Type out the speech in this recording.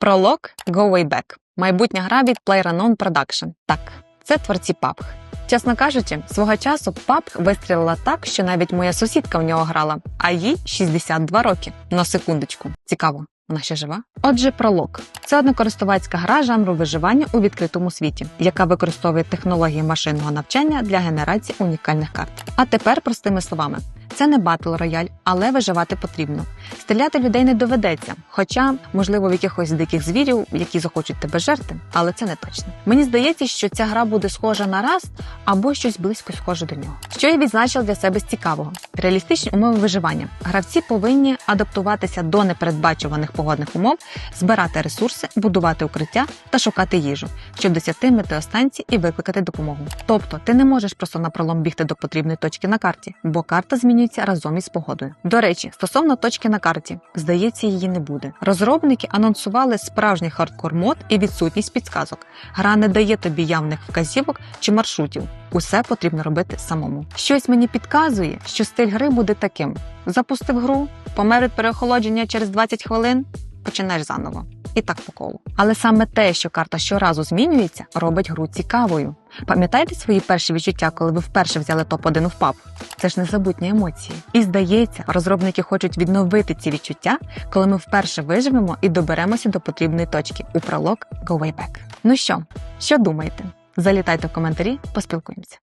Пролог Go Way Back. Майбутня гра від PlayerUnknown Production. Так, це творці PUBG. Чесно кажучи, свого часу PUBG вистрілила так, що навіть моя сусідка в нього грала, а їй 62 роки. На секундочку. Цікаво. Вона ще жива? Отже, пролог це однокористувацька гра жанру виживання у відкритому світі, яка використовує технології машинного навчання для генерації унікальних карт. А тепер простими словами. Це не батл рояль, але виживати потрібно. Стріляти людей не доведеться, хоча, можливо, в якихось диких звірів, які захочуть тебе жерти, але це не точно. Мені здається, що ця гра буде схожа на раз або щось близько схоже до нього. Що я відзначив для себе з цікавого: реалістичні умови виживання. Гравці повинні адаптуватися до непередбачуваних погодних умов, збирати ресурси, будувати укриття та шукати їжу, щоб досягти метеостанції і викликати допомогу. Тобто, ти не можеш просто напролом бігти до потрібної точки на карті, бо карта змінюється разом із погодою. До речі, стосовно точки на карті, здається, її не буде. Розробники анонсували справжній хардкор мод і відсутність підсказок. Гра не дає тобі явних вказівок чи маршрутів. Усе потрібно робити самому. Щось мені підказує, що стиль гри буде таким: запустив гру, помер від переохолодження через 20 хвилин, починаєш заново. І так по колу. Але саме те, що карта щоразу змінюється, робить гру цікавою. Пам'ятаєте свої перші відчуття, коли ви вперше взяли топ-1 в паб? Це ж незабутні емоції. І здається, розробники хочуть відновити ці відчуття, коли ми вперше виживемо і доберемося до потрібної точки у пролог Go Way Back. Ну що, що думаєте? Залітайте в коментарі, поспілкуємося.